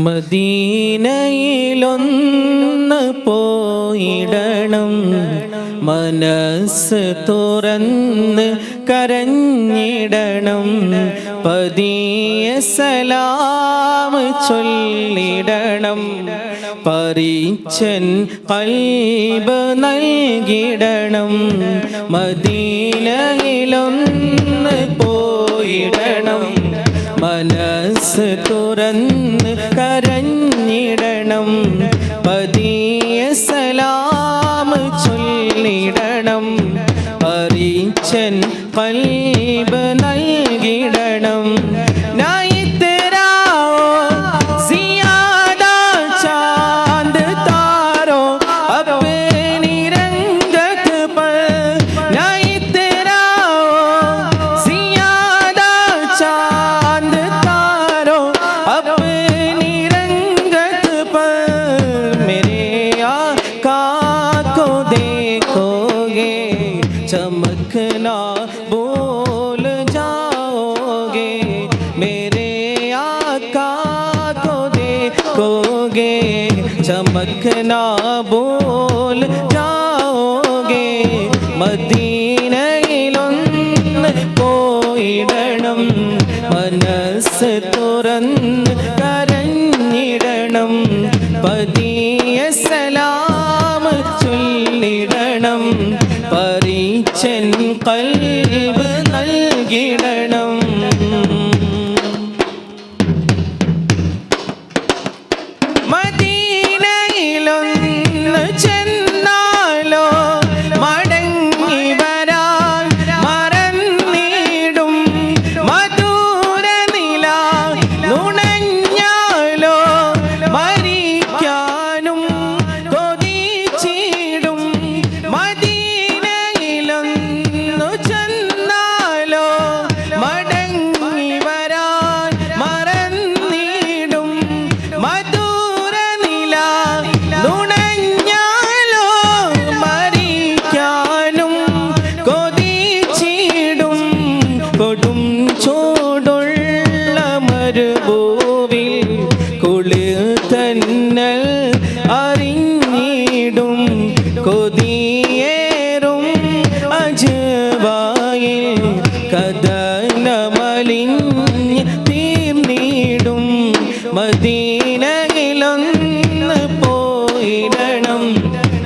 മദീനയിലൊന്ന് പോയിടണം. മനസ്സ് തുറന്ന് കരഞ്ഞിടണം. പതിയ സലാം ചൊല്ലിടണം. പരീച്ചൻ കൽബ് നൽകിടണം. മദീനയിലൊന്ന് മനസ്സ് തുറന്ന് കരഞ്ഞിടണം. പതിയ സലാം ചൊല്ലിടണം. പരീച്ചൻ കൽബ് आका को देखोगे चमकना भूल जाओगे മദീനയിലൊന്ന് പോയിടണം മനസ്സ് തുറന്ന് കരഞ്ഞിടണം പതിയ സലാം ചൊല്ലിടണം കൊതിയേറും അജവായിൽ കഥനമലിഞ്ഞ് തീർന്നിടും. മദീനയിലൊന്ന് പോയിടണം.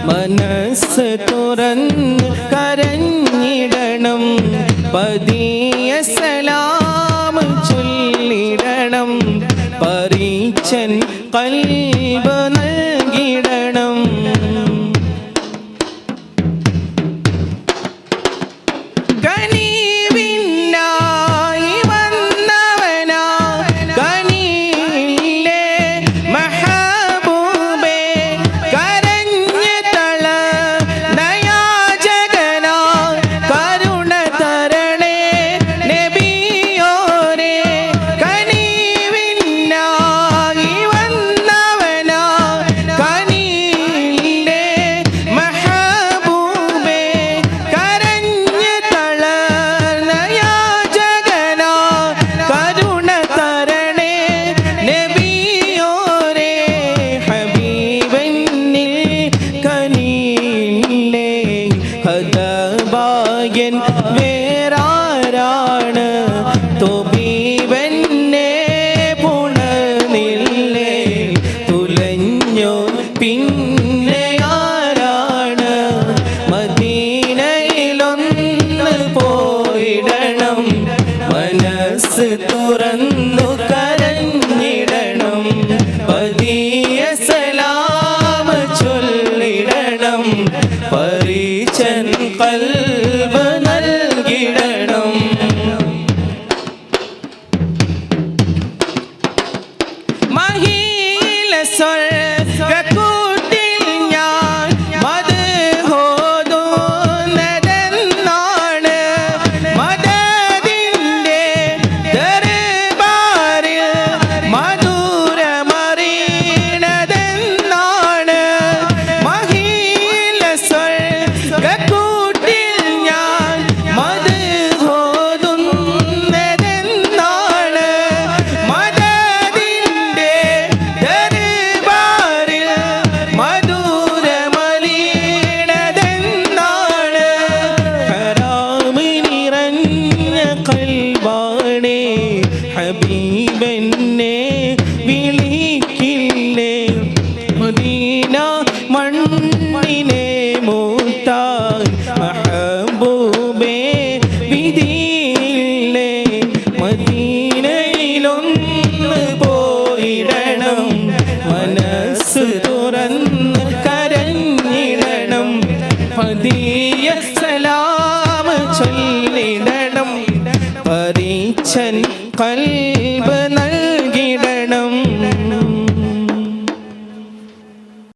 മനസ്സ് തുറന്ന് കരഞ്ഞിടണം. പതിയ സലാം ചൊല്ലിടണം. പരീച്ചൻ കൽബ് തുറന്നു കരഞ്ഞിടണം. പതിയ സലാമ ചൊല്ലിടണം. പരീചൻ കൽബ് സലാം ചൊല്ലിടണം പരീച്ചൻ കൽ